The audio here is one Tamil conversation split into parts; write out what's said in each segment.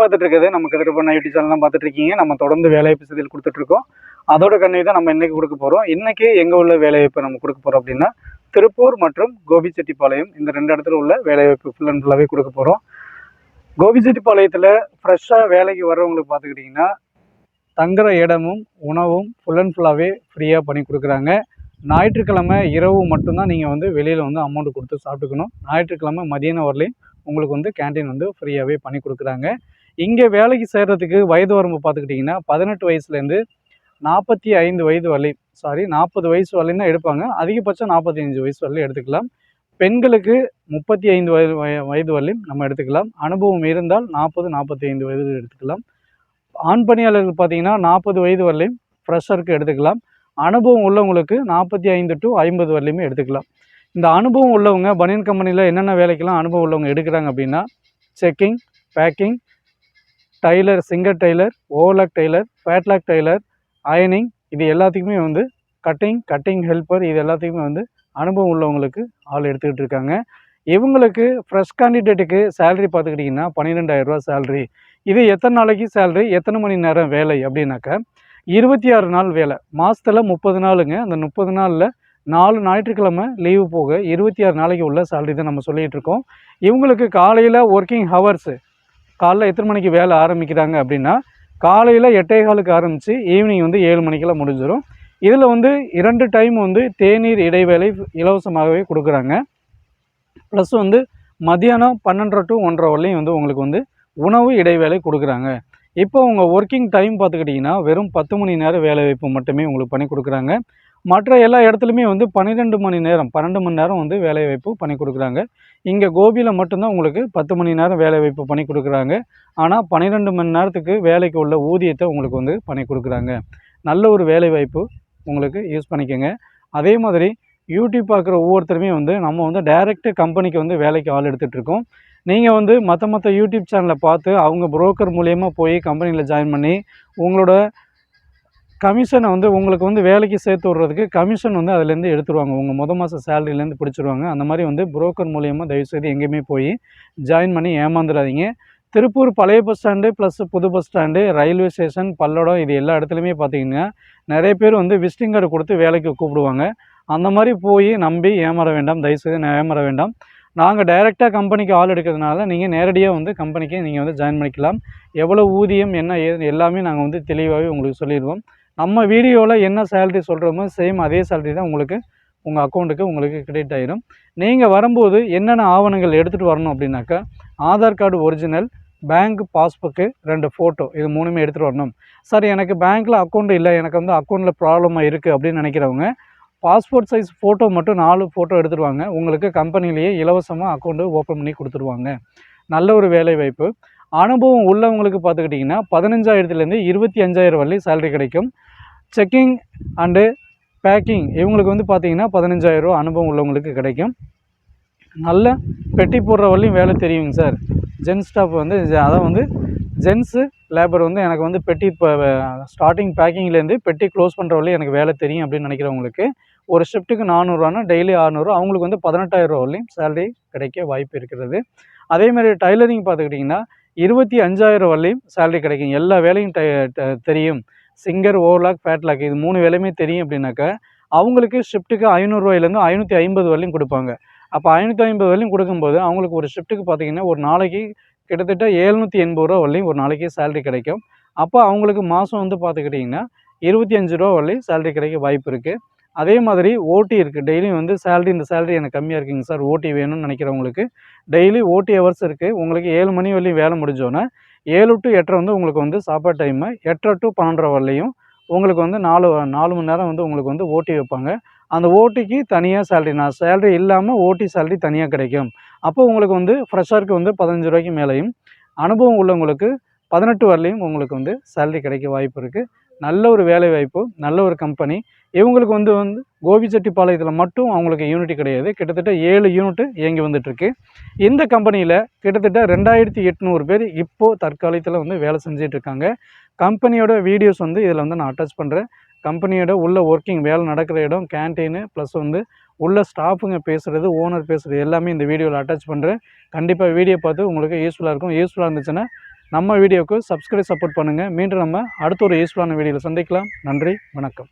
பார்த்துட்டு இருக்கிறது நம்ம கதிரப்பண்ண யூடியூப் சேனல்லாம் பார்த்துட்டு இருக்கீங்க நம்ம தொடர்ந்து வேலைவாய்ப்பு செய்தியில் கொடுத்துட்ருக்கோம். அதோட கண்ணி தான் நம்ம இன்னைக்கு கொடுக்க போகிறோம் இன்னைக்கு எங்கே உள்ள வேலைவாய்ப்பு நம்ம கொடுக்க போகிறோம் அப்படின்னா திருப்பூர் மற்றும் கோபிச்செட்டிப்பாளையம் இந்த ரெண்டு இடத்துல உள்ள வேலைவாய்ப்பு ஃபுல் அண்ட் ஃபுல்லாகவே கொடுக்க போகிறோம் கோபிச்செட்டிப்பாளையத்தில் ஃப்ரெஷ்ஷாக வேலைக்கு வர்றவங்களுக்கு பார்த்துக்கிட்டிங்கன்னா தங்குற இடமும் உணவும் ஃபுல் அண்ட் ஃபுல்லாகவே ஃப்ரீயாக பண்ணி கொடுக்குறாங்க. ஞாயிற்றுக்கிழமை இரவு மட்டும்தான் நீங்கள் வந்து வெளியில் வந்து அமௌண்ட் கொடுத்து சாப்பிட்டுக்கணும். ஞாயிற்றுக்கிழமை மதியானம் வரலையும் உங்களுக்கு வந்து கேண்டீன் வந்து ஃப்ரீயாகவே பண்ணி கொடுக்குறாங்க. இங்கே வேலைக்கு சேர்கிறதுக்கு வயது வரம்பு பார்த்துக்கிட்டிங்கன்னா பதினெட்டு வயசுலேருந்து நாற்பத்தி ஐந்து வயது வரலை சாரி நாற்பது வயசு வரையும் தான் எடுப்பாங்க. அதிகபட்சம் நாற்பத்தி அஞ்சு வயசு வரலையும் எடுத்துக்கலாம். பெண்களுக்கு முப்பத்தி ஐந்து வயது வய வயது வரலையும் நம்ம எடுத்துக்கலாம். அனுபவம் இருந்தால் நாற்பது நாற்பத்தி ஐந்து வயது எடுத்துக்கலாம். ஆண் பணியாளர்கள் பார்த்தீங்கன்னா நாற்பது வயது வரலையும் ஃப்ரெஷருக்கு எடுத்துக்கலாம். அனுபவம் உள்ளவங்களுக்கு நாற்பத்தி ஐந்து டு ஐம்பது வரலையுமே எடுத்துக்கலாம். இந்த அனுபவம் உள்ளவங்க பனியன் கம்பெனியில் என்னென்ன வேலைக்கெல்லாம் அனுபவம் உள்ளவங்க எடுக்கிறாங்க அப்படின்னா checking packing tailor singer tailor overlock tailor flatlock tailor அயனிங் இது எல்லாத்துக்குமே வந்து கட்டிங் கட்டிங் ஹெல்ப்பர் இது எல்லாத்துக்குமே வந்து அனுபவம் உள்ளவங்களுக்கு ஆள் எடுத்துக்கிட்டு இருக்காங்க. இவங்களுக்கு ஃப்ரெஷ் கேண்டிடேட்டுக்கு சேலரி பார்த்துக்கிட்டிங்கன்னா பன்னிரெண்டாயிரரூவா சேலரி இது எத்தனை நாளைக்கு சேலரி எத்தனை மணி நேரம் வேலை அப்படின்னாக்கா இருபத்தி ஆறு நாள் வேலை. மாதத்தில் முப்பது நாளுங்க. அந்த முப்பது நாளில் நாலு ஞாயிற்றுக்கிழமை லீவு போக இருபத்தி ஆறு நாளைக்கு உள்ள சேலரி தான் நம்ம சொல்லிகிட்டு இருக்கோம். இவங்களுக்கு காலையில் ஒர்க்கிங் ஹவர்ஸு காலைல எத்தனை மணிக்கு வேலை ஆரம்பிக்கிறாங்க அப்படின்னா காலையில் எட்டே காலுக்கு ஆரம்பித்து ஈவினிங் வந்து ஏழு மணிக்கெல்லாம் முடிஞ்சிடும் இதில் வந்து இரண்டு டைம் வந்து தேநீர் இடைவேளை இலவசமாகவே கொடுக்குறாங்க. ப்ளஸ் வந்து மதியானம் பன்னெண்டரை டு ஒன்றரை வரலையும் வந்து உங்களுக்கு வந்து உணவு இடைவேளை கொடுக்குறாங்க. இப்போ உங்கள் ஒர்க்கிங் டைம் பார்த்துக்கிட்டிங்கன்னா வெறும் பத்து மணி நேரம் வேலை வாய்ப்பு மட்டுமே உங்களுக்கு பண்ணி கொடுக்குறாங்க. மற்ற எல்லா இடத்துலையுமே வந்து பன்னிரெண்டு மணி நேரம் பன்னெண்டு மணி நேரம் வந்து வேலைவாய்ப்பு பண்ணி கொடுக்குறாங்க. இங்கே கோபியில் மட்டும்தான் உங்களுக்கு பத்து மணி நேரம் வேலைவாய்ப்பு பண்ணி கொடுக்குறாங்க. ஆனால் பன்னிரெண்டு மணி நேரத்துக்கு வேலைக்கு உள்ள ஊதியத்தை உங்களுக்கு வந்து பண்ணி கொடுக்குறாங்க. நல்ல ஒரு வேலைவாய்ப்பு உங்களுக்கு யூஸ் பண்ணிக்கோங்க. அதே மாதிரி யூடியூப் பார்க்குற ஒவ்வொருத்தருமே வந்து நம்ம வந்து டைரெக்ட் கம்பெனிக்கு வந்து வேலைக்கு ஆள் எடுத்துகிட்டு இருக்கோம். நீங்கள் வந்து மற்ற மற்ற யூடியூப் சேனலை பார்த்து அவங்க புரோக்கர் மூலியமாக போய் கம்பெனியில் ஜாயின் பண்ணி உங்களோட கமிஷனை வந்து உங்களுக்கு வந்து வேலைக்கு சேர்த்து விட்றதுக்கு கமிஷன் வந்து அதுலேருந்து எடுத்துருவாங்க. உங்கள் முத மாத சேலரிலேருந்து பிடிச்சிருவாங்க. அந்த மாதிரி வந்து புரோக்கர் மூலியமாக தயவுசெய்து எங்கேயுமே போய் ஜாயின் பண்ணி ஏமாந்துடாதீங்க திருப்பூர் பழைய பஸ் ஸ்டாண்டு ப்ளஸ் புது bus stand railway station Palladam இது எல்லா இடத்துலையுமே பார்த்தீங்கன்னா நிறைய பேர் வந்து விசிட்டிங் கார்டு கொடுத்து வேலைக்கு கூப்பிடுவாங்க. அந்த மாதிரி போய் நம்பி ஏமாற வேண்டாம். தயவுசெய்து ஏமாற வேண்டாம். நாங்கள் டைரெக்டாக கம்பெனிக்கு ஆள் எடுக்கிறதுனால நீங்கள் நேரடியாக வந்து கம்பெனிக்கு நீங்கள் வந்து ஜாயின் பண்ணிக்கலாம். எவ்வளோ ஊதியம் என்ன ஏது எல்லாமே நாங்கள் வந்து தெளிவாகவே உங்களுக்கு சொல்லிடுவோம். நம்ம வீடியோவில் என்ன சேலரி சொல்கிறோமோ சேம் அதே சேலரி தான் உங்களுக்கு உங்கள் அக்கௌண்ட்டுக்கு உங்களுக்கு கிரெடிட் ஆகிடும் நீங்கள் வரும்போது என்னென்ன ஆவணங்கள் எடுத்துகிட்டு வரணும் அப்படின்னாக்கா Aadhaar card original bank passbook ரெண்டு ஃபோட்டோ இது மூணுமே எடுத்துகிட்டு வரணும். சார் எனக்கு பேங்க்கில் அக்கௌண்ட் இல்லை எனக்கு வந்து அக்கௌண்ட்டில் ப்ராப்ளமாக இருக்குது அப்படின்னு நினைக்கிறவங்க பாஸ்போர்ட் சைஸ் ஃபோட்டோ மட்டும் நாலு ஃபோட்டோ எடுத்துகிட்டு வாங்க. உங்களுக்கு கம்பெனிலேயே இலவசமாக அக்கௌண்ட்டு ஓப்பன் பண்ணி கொடுத்துருவாங்க. நல்ல ஒரு வேலை வாய்ப்பு அனுபவம் உள்ளவங்களுக்கு பார்த்துக்கிட்டிங்கன்னா பதினஞ்சாயிரத்துலேருந்து இருபத்தி அஞ்சாயிரம் வரலையும் சேலரி கிடைக்கும். செக்கிங் அண்டு பேக்கிங் இவங்களுக்கு வந்து பார்த்திங்கன்னா பதினஞ்சாயிரரூவா அனுபவம் உள்ளவங்களுக்கு கிடைக்கும். நல்ல பெட்டி போடுற வரலையும் வேலை தெரியுங்க சார். ஜென்ஸ் ஸ்டாஃப் வந்து அதான் வந்து ஜென்ஸு லேபர் வந்து எனக்கு வந்து பெட்டி இப்போ ஸ்டார்டிங் பேக்கிங்லேருந்து பெட்டி க்ளோஸ் பண்ணுற வரலையும் எனக்கு வேலை தெரியும் அப்படின்னு நினைக்கிறவங்களுக்கு ஒரு ஷிஃப்ட்டுக்கு நானூறுரூவானா டெய்லி அறநூறு அவங்களுக்கு வந்து பதினெட்டாயிரம் வரலையும் சேலரி கிடைக்க வாய்ப்பு இருக்கிறது. அதேமாதிரி டைலரிங் பார்த்துக்கிட்டிங்கன்னா இருபத்தி அஞ்சாயிரம் வரலையும் சேலரி கிடைக்கும். எல்லா வேலையும் தெரியும். சிங்கர் ஓவர்லாக் ஃபேட்லாக் இது மூணு வேலையுமே தெரியும் அப்படின்னாக்கா அவங்களுக்கு ஷிஃப்ட்டுக்கு ஐநூறுரூவாயிலேருந்து ஐநூற்றி ஐம்பது வரலையும் கொடுப்பாங்க. அப்போ ஐநூற்றி ஐம்பது வரலையும் கொடுக்கும்போது அவங்களுக்கு ஒரு ஷிஃப்ட்டுக்கு பார்த்தீங்கன்னா ஒரு நாளைக்கு கிட்டத்தட்ட ஏழ்நூற்றி எண்பது ரூபா வரலையும் ஒரு நாளைக்கு சேலரி கிடைக்கும். அப்போ அவங்களுக்கு மாதம் வந்து பார்த்துக்கிட்டிங்கன்னா இருபத்தி அஞ்சு ரூபா வரலையும் சேலரி கிடைக்க வாய்ப்பு இருக்குது அதே மாதிரி ஓடி இருக்குது டெய்லியும் வந்து சேலரி இந்த சேலரி எனக்கு கம்மியாக இருக்குங்க சார் ஓடி வேணும்னு நினைக்கிறவங்களுக்கு டெய்லி ஓடி ஹவர்ஸ் இருக்குது உங்களுக்கு ஏழு மணி வரலையும் வேலை முடிஞ்சோன்னே ஏழு டு எட்டரை வந்து உங்களுக்கு வந்து சாப்பாடு டைமு எட்டரை டு பன்னெண்டரை வரலையும் உங்களுக்கு வந்து நாலு நாலு மணி நேரம் வந்து உங்களுக்கு வந்து ஓட்டி வைப்பாங்க. அந்த ஓட்டிக்கு தனியாக சேலரி நான் சேலரி இல்லாமல் ஓட்டி சேலரி தனியாக கிடைக்கும். அப்போ உங்களுக்கு வந்து ஃப்ரெஷருக்கு வந்து பதினஞ்சு ரூபாய்க்கு மேலேயும் அனுபவம் உள்ளவங்களுக்கு பதினெட்டு வரலையும் உங்களுக்கு வந்து சேலரி கிடைக்க வாய்ப்பு இருக்குது நல்ல ஒரு வேலை வாய்ப்பு நல்ல ஒரு கம்பெனி இவங்களுக்கு வந்து வந்து கோபிச்செட்டிப்பாளையத்தில் மட்டும் அவங்களுக்கு யூனிட் கிடையாது. கிட்டத்தட்ட ஏழு யூனிட்டு இயங்கி வந்துட்டுருக்கு. இந்த கம்பெனியில் கிட்டத்தட்ட ரெண்டாயிரத்தி எட்நூறு பேர் இப்போது தற்காலத்தில் வந்து வேலை செஞ்சிட்டு இருக்காங்க கம்பெனியோட வீடியோஸ் வந்து இதில் வந்து நான் அட்டாச் பண்ணுறேன் கம்பெனியோட உள்ள ஒர்க்கிங் வேலை நடக்கிற இடம் கேன்டீனு ப்ளஸ் வந்து உள்ள ஸ்டாஃபுங்க பேசுகிறது ஓனர் பேசுகிறது எல்லாமே இந்த வீடியோவில் அட்டாச் பண்ணுறேன் கண்டிப்பாக வீடியோ பார்த்து உங்களுக்கு யூஸ்ஃபுல்லாக இருக்கும். யூஸ்ஃபுல்லாக இருந்துச்சுன்னா நம்ம வீடியோவுக்கு சப்ஸ்கிரைப் சப்போர்ட் பண்ணுங்கள் மீண்டும் நம்ம அடுத்த ஒரு யூஸ்ஃபுல்லான வீடியோவில் சந்திக்கலாம். நன்றி வணக்கம்.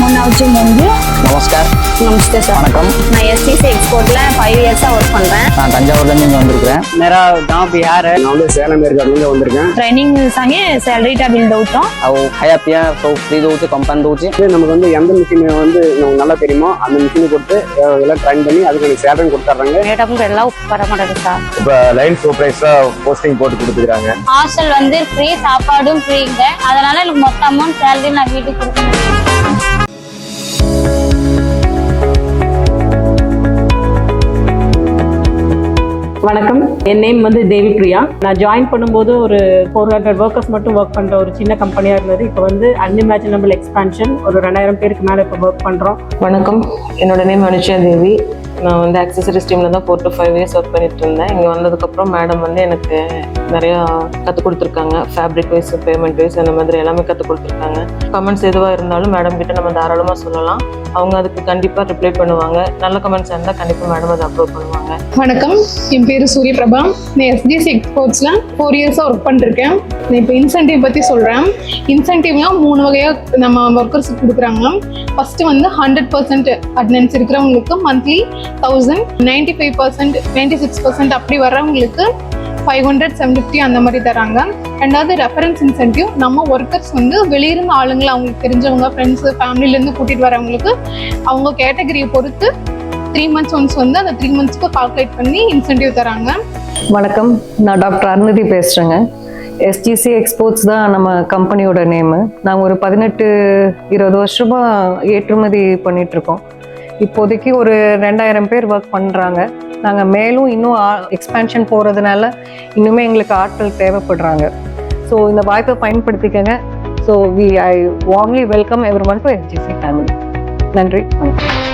முன்னாவச்சி முன்பு நமஸ்கார். நமஸ்தே சார். வணக்கம். நான் எஸ்டிசி எக்ஸ்போர்ட்ல ஃபைவ் இயர்ஸாக ஒர்க் பண்ணுறேன் நான் தஞ்சாவூர்லேருந்து இங்கே வந்திருக்கிறேன். நேரா நான் பிஹார் நான் வந்து சேலம் ஏற்காடுலேருந்து வந்திருக்கேன். ட்ரைனிங் ಸಂಗೆ ಸ್ಯಾಲರಿ ಟಾ ಬಿಲ್ ದೌಟ ಅವು ಹಯಾಪಿಯ ಸೊ ಫ್ರೀ ದೌಚು ಕಂಪನ್ ದೌಚು இது நமக்கு வந்து எந்த மிஷின் வந்து நமக்கு நல்லா தெரியுமோ அந்த மிஷினை கொடுத்து எல்லாம் ட்ரைன் பண்ணி அதுக்கு எனக்கு சேலரி கொடுத்துட்றாங்க. மேடம் எல்லாம் வர மாட்டேங்குது சார். இப்போ லைன் சூப்பர்வைஸா போஸ்டிங் போட்டு கொடுத்துக்கிறாங்க. ஹாஸ்டல் வந்து ஃப்ரீ சாப்பாடும் ஃப்ரீங்க அதனால எனக்கு மொத்த அமௌண்ட் சேலரி நான் வீட்டுக்கு கொடுக்க முடியும். வணக்கம். என் நேம் வந்து தேவி பிரியா நான் ஜாயின் பண்ணும்போது ஒரு ஃபோர் ஹண்ட்ரட் ஒர்க்கர்ஸ் மட்டும் ஒர்க் பண்ணுற ஒரு சின்ன கம்பெனியாக இருந்தது. இப்போ வந்து அன்இமேஜினபிள் எக்ஸ்பான்ஷன் ஒரு ரெண்டாயிரம் பேருக்கு மேலே இப்போ ஒர்க் பண்ணுறோம் வணக்கம். என்னோட நேம் அனுஷா தேவி. நான் வந்து அக்சசரிஸ் டீமில் தான் four to five years work பண்ணிட்டு இருந்தேன். இங்கே வந்ததுக்கப்புறம் மேடம் வந்து எனக்கு நிறையா கற்றுக் கொடுத்துருக்காங்க. ஃபேப்ரிக் வைஸ் பேமெண்ட் வைஸ் அந்த மாதிரி எல்லாமே கற்றுக் கொடுத்துருக்காங்க. கமெண்ட்ஸ் எதுவாக இருந்தாலும் மேடம் கிட்ட நம்ம தாராளமாக சொல்லலாம். அவங்க அதுக்கு கண்டிப்பாக ரிப்ளை பண்ணுவாங்க. நல்ல கமெண்ட்ஸ் இருந்தால் கண்டிப்பாக மேடம் அதை அப்லோட் பண்ணுவாங்க. வணக்கம். என் பேர் சூரியபிரபா. நான் எஸ்டிசி எக்ஸ்போர்ட்ஸில் ஃபோர் இயர்ஸாக ஒர்க் பண்ணிருக்கேன். நான் இப்போ இன்சென்டிவ் பற்றி சொல்கிறேன் இன்சென்டிவ்லாம் மூணு வகையாக நம்ம ஒர்க்கர்ஸுக்கு கொடுக்குறாங்க ஃபஸ்ட்டு வந்து ஹண்ட்ரட் பர்சன்ட் அட்டண்டன்ஸ் இருக்கிறவங்களுக்கு monthly thousand ninety five percent ninety six percent அப்படி வர்றவங்களுக்கு ஃபைவ் ஹண்ட்ரட் செவன் ஃபிஃப்டி அந்த மாதிரி தராங்க. ரெண்டாவது ரெஃபரன்ஸ் இன்சென்டிவ் நம்ம ஒர்க்கர்ஸ் வந்து வெளியிருந்து ஆளுங்களை அவங்களுக்கு தெரிஞ்சவங்க ஃப்ரெண்ட்ஸு ஃபேமிலியிலேருந்து கூட்டிகிட்டு வரவங்களுக்கு அவங்க கேட்டகரியை பொறுத்து த்ரீ மந்த்ஸ் ஒன்ஸ் வந்து அந்த த்ரீ மந்த்ஸ்க்கு கால்குலேட் பண்ணி இன்சென்டிவ் தராங்க. வணக்கம். நான் டாக்டர் அருணதி பேசுகிறேங்க எஸ்ஜிசி எக்ஸ்போர்ட்ஸ் தான் நம்ம கம்பெனியோட நேமு நாங்கள் ஒரு பதினெட்டு இருபது வருஷமாக ஏற்றுமதி பண்ணிகிட்ருக்கோம் இப்போதைக்கு ஒரு ரெண்டாயிரம் பேர் ஒர்க் பண்ணுறாங்க நாங்கள் மேலும் இன்னும் எக்ஸ்பேன்ஷன் போகிறதுனால இன்னுமே எங்களுக்கு ஆட்கள் தேவைப்படுறாங்க. ஸோ இந்த வாய்ப்பை பயன்படுத்திக்கங்க. So we I warmly welcome everyone to SGC family நன்றி. வணக்கம்